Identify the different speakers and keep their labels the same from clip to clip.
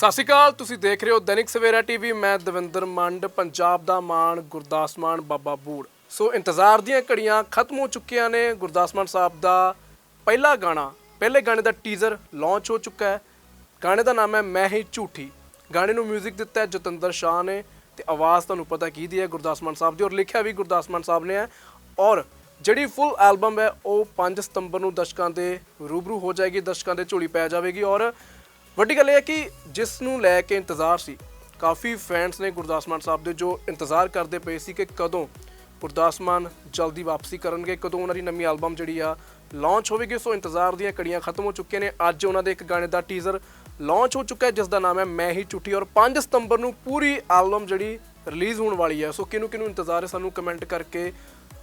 Speaker 1: ਸਤਿ ਸ਼੍ਰੀ ਅਕਾਲ, ਤੁਸੀਂ ਦੇਖ ਰਹੇ ਹੋ ਦੈਨਿਕ ਸਵੇਰਾ ਟੀਵੀ, ਮੈਂ ਦਵਿੰਦਰ ਮੰਡ, ਪੰਜਾਬ ਦਾ ਮਾਣ, ਗੁਰਦਾਸ ਮਾਨ, ਬਾਬਾ ਬੂੜ। ਸੋ ਇੰਤਜ਼ਾਰ ਦੀਆਂ ਘੜੀਆਂ ਖਤਮ ਹੋ ਚੁੱਕੀਆਂ ਨੇ, ਗੁਰਦਾਸ ਮਾਨ ਸਾਹਿਬ ਦਾ ਪਹਿਲਾ ਗਾਣਾ, ਪਹਿਲੇ ਗਾਣੇ ਦਾ ਟੀਜ਼ਰ ਲਾਂਚ ਹੋ ਚੁੱਕਾ ਹੈ। ਗਾਣੇ ਦਾ ਨਾਮ ਹੈ ਮੈਂ ਹੀ ਝੂਠੀ। ਗਾਣੇ ਨੂੰ 뮤직 ਦਿੱਤਾ ਹੈ ਜਤਿੰਦਰ ਸ਼ਾਹ ਨੇ ਤੇ ਆਵਾਜ਼ ਤੁਹਾਨੂੰ ਪਤਾ ਕਿਹਦੀ ਹੈ, ਗੁਰਦਾਸ ਮਾਨ ਸਾਹਿਬ ਦੀ, ਔਰ ਲਿਖਿਆ ਵੀ ਗੁਰਦਾਸ ਮਾਨ ਸਾਹਿਬ ਨੇ ਹੈ। ਔਰ ਜਿਹੜੀ ਫੁੱਲ ਐਲਬਮ ਹੈ, ਉਹ 5 ਸਤੰਬਰ ਨੂੰ ਦਰਸ਼ਕਾਂ ਦੇ ਰੂਬਰੂ ਹੋ ਜਾਏਗੀ, ਦਰਸ਼ਕਾਂ ਦੇ ਝੋਲੀ ਪੈ ਜਾਵੇਗੀ, ਔਰ ਵੱਡੀ ਗੱਲ ਇਹ ਹੈ ਕਿ ਜਿਸ ਨੂੰ ਲੈ ਕੇ ਇੰਤਜ਼ਾਰ ਸੀ, ਕਾਫੀ ਫੈਨਸ ਨੇ ਗੁਰਦਾਸ ਮਾਨ ਸਾਹਿਬ ਦੇ ਜੋ ਇੰਤਜ਼ਾਰ ਕਰਦੇ ਪਏ ਸੀ ਕਿ ਕਦੋਂ ਗੁਰਦਾਸ ਮਾਨ ਜਲਦੀ ਵਾਪਸੀ ਕਰਨਗੇ, ਕਦੋਂ ਉਹਨਾਂ ਦੀ ਨਵੀਂ ਐਲਬਮ ਜਿਹੜੀ ਆ ਲਾਂਚ ਹੋਵੇਗੀ, ਸੋ ਇੰਤਜ਼ਾਰ ਦੀਆਂ ਕੜੀਆਂ ਖਤਮ ਹੋ ਚੁੱਕੀਆਂ ਨੇ। ਅੱਜ ਉਹਨਾਂ ਦੇ ਇੱਕ ਗਾਣੇ ਦਾ ਟੀਜ਼ਰ ਲਾਂਚ ਹੋ ਚੁੱਕਾ ਹੈ, ਜਿਸ ਦਾ ਨਾਮ ਹੈ ਮੈਂ ਹੀ ਝੂਠੀ ਔਰ 5 ਸਤੰਬਰ ਨੂੰ ਪੂਰੀ ਐਲਬਮ ਜਿਹੜੀ ਰਿਲੀਜ਼ ਹੋਣ ਵਾਲੀ ਹੈ। ਸੋ ਕਿਹਨੂੰ ਕਿਹਨੂੰ ਇੰਤਜ਼ਾਰ ਹੈ ਸਾਨੂੰ ਕਮੈਂਟ ਕਰਕੇ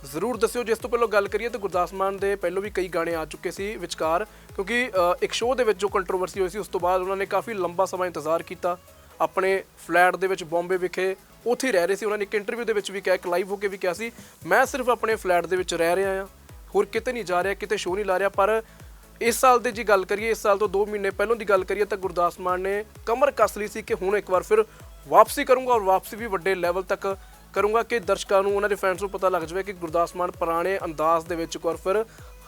Speaker 1: ਜ਼ਰੂਰ ਦੱਸਿਓ ਜਿਸ ਤੋਂ ਪਹਿਲਾਂ ਗੱਲ ਕਰੀਏ ਤਾਂ ਗੁਰਦਾਸ ਮਾਨ ਦੇ ਪਹਿਲਾਂ ਵੀ ਕਈ ਗਾਣੇ ਆ ਚੁੱਕੇ ਸੀ ਵਿਚਕਾਰ, ਕਿਉਂਕਿ ਇੱਕ ਸ਼ੋਅ ਦੇ ਵਿੱਚ ਜੋ ਕੰਟਰੋਵਰਸੀ ਹੋਈ ਸੀ, ਉਸ ਤੋਂ ਬਾਅਦ ਉਹਨਾਂ ਨੇ ਕਾਫੀ ਲੰਬਾ ਸਮਾਂ ਇੰਤਜ਼ਾਰ ਕੀਤਾ। ਆਪਣੇ ਫਲੈਟ ਦੇ ਵਿੱਚ ਬੰਬੇ ਵਿਖੇ ਉੱਥੇ ਹੀ ਰਹਿ ਰਹੇ ਸੀ। ਉਹਨਾਂ ਨੇ ਇੱਕ ਇੰਟਰਵਿਊ ਦੇ ਵਿੱਚ ਵੀ ਕਿਹਾ, ਇੱਕ ਲਾਈਵ ਹੋ ਕੇ ਵੀ ਕਿਹਾ ਸੀ, ਮੈਂ ਸਿਰਫ ਆਪਣੇ ਫਲੈਟ ਦੇ ਵਿੱਚ ਰਹਿ ਰਿਹਾ ਹਾਂ। ਹੋਰ ਕਿਤੇ ਨਹੀਂ ਜਾ ਰਿਹਾ, ਕਿਤੇ ਸ਼ੋਅ ਨਹੀਂ ਲਾ ਰਿਹਾ। ਪਰ ਇਸ ਸਾਲ ਦੀ ਜੀ ਗੱਲ ਕਰੀਏ, ਇਸ ਸਾਲ ਤੋਂ 2 ਮਹੀਨੇ ਪਹਿਲਾਂ ਦੀ ਗੱਲ ਕਰੀਏ ਤਾਂ ਗੁਰਦਾਸ ਮਾਨ ਨੇ ਕਮਰ ਕੱਸ ਲਈ ਸੀ ਕਿ ਹੁਣ ਇੱਕ ਵਾਰ ਫਿਰ ਵਾਪਸੀ ਕਰੂੰਗਾ ਔਰ ਵਾਪਸੀ ਵੀ ਵੱਡੇ ਲੈਵਲ ਤੱਕ ਕਰੂੰਗਾ ਕਿ ਦਰਸ਼ਕਾਂ ਨੂੰ ਉਹਨਾਂ ਦੇ ਫੈਨਸ ਨੂੰ ਪਤਾ ਲੱਗ ਜਾਵੇ ਕਿ ਗੁਰਦਾਸ ਮਾਨ ਪੁਰਾਣੇ ਅੰਦਾਜ਼ ਦੇ ਵਿੱਚ ਇੱਕ ਵਾਰ ਫਿਰ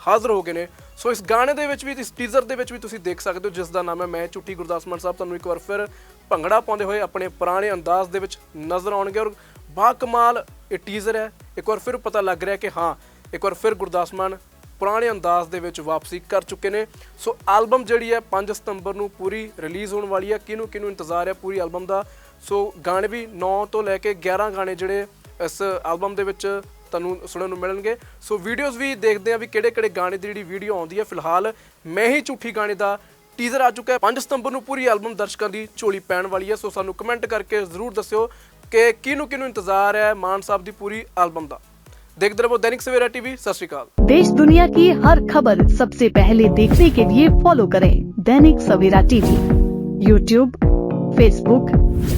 Speaker 1: ਹਾਜ਼ਰ ਹੋ ਗਏ ਨੇ। ਸੋ ਇਸ ਗਾਣੇ ਦੇ ਵਿੱਚ ਵੀ, ਇਸ ਟੀਜ਼ਰ ਦੇ ਵਿੱਚ ਵੀ ਤੁਸੀਂ ਦੇਖ ਸਕਦੇ ਹੋ, ਜਿਸ ਦਾ ਨਾਮ ਹੈ ਮੈਂ ਝੂਠੀ ਗੁਰਦਾਸ ਮਾਨ ਸਾਹਿਬ ਤੁਹਾਨੂੰ ਇੱਕ ਵਾਰ ਫਿਰ ਭੰਗੜਾ ਪਾਉਂਦੇ ਹੋਏ ਆਪਣੇ ਪੁਰਾਣੇ ਅੰਦਾਜ਼ ਦੇ ਵਿੱਚ ਨਜ਼ਰ ਆਉਣਗੇ। ਔਰ ਬਾ ਕਮਾਲ ਇਹ ਟੀਜ਼ਰ ਹੈ। ਇੱਕ ਵਾਰ ਫਿਰ ਪਤਾ ਲੱਗ ਰਿਹਾ ਕਿ ਹਾਂ, ਇੱਕ ਵਾਰ ਫਿਰ ਗੁਰਦਾਸ ਮਾਨ ਪੁਰਾਣੇ ਅੰਦਾਜ਼ ਦੇ ਵਿੱਚ ਵਾਪਸੀ ਕਰ ਚੁੱਕੇ ਨੇ। ਸੋ ਐਲਬਮ ਜਿਹੜੀ ਹੈ 5 ਸਤੰਬਰ ਨੂੰ ਪੂਰੀ ਰਿਲੀਜ਼ ਹੋਣ ਵਾਲੀ ਹੈ। ਕਿਹਨੂੰ ਕਿਹਨੂੰ ਇੰਤਜ਼ਾਰ ਹੈ ਪੂਰੀ ਐਲਬਮ ਦਾ? ਸੋ ਗਾਣੇ ਵੀ 9 ਤੋਂ ਲੈ ਕੇ 11 ਗਾਣੇ ਜਿਹੜੇ ਇਸ ਐਲਬਮ ਦੇ ਵਿੱਚ ਤੁਹਾਨੂੰ ਸੁਣਨ ਨੂੰ ਮਿਲਣਗੇ ਸੋ ਵੀਡੀਓਜ਼ ਵੀ ਦੇਖਦੇ ਆ ਵੀ ਕਿਹੜੇ ਕਿਹੜੇ ਗਾਣੇ ਦੀ ਜਿਹੜੀ ਵੀਡੀਓ ਆਉਂਦੀ ਹੈ ਫਿਲਹਾਲ ਮੈਂ ਹੀ ਝੂਠੀ ਗਾਣੇ ਦਾ ਟੀਜ਼ਰ ਆ ਚੁੱਕਾ ਹੈ 5 ਸਤੰਬਰ ਨੂੰ ਪੂਰੀ ਐਲਬਮ ਦਰਸ਼ਕਾਂ ਦੀ ਝੋਲੀ ਪੈਣ ਵਾਲੀ ਹੈ ਸੋ ਸਾਨੂੰ ਕਮੈਂਟ ਕਰਕੇ ਜ਼ਰੂਰ ਦੱਸਿਓ ਕਿ ਕਿਹਨੂੰ ਕਿਹਨੂੰ ਇੰਤਜ਼ਾਰ ਹੈ ਮਾਨ ਸਾਹਿਬ ਦੀ ਪੂਰੀ ਐਲਬਮ ਦਾ ਦੇਖਦੇ ਰਹੋ दैनिक सवेरा टीवी सत श्रीकाल
Speaker 2: देश दुनिया की हर खबर सबसे पहले देखने के लिए फॉलो करें Dainik Savera TV YouTube Facebook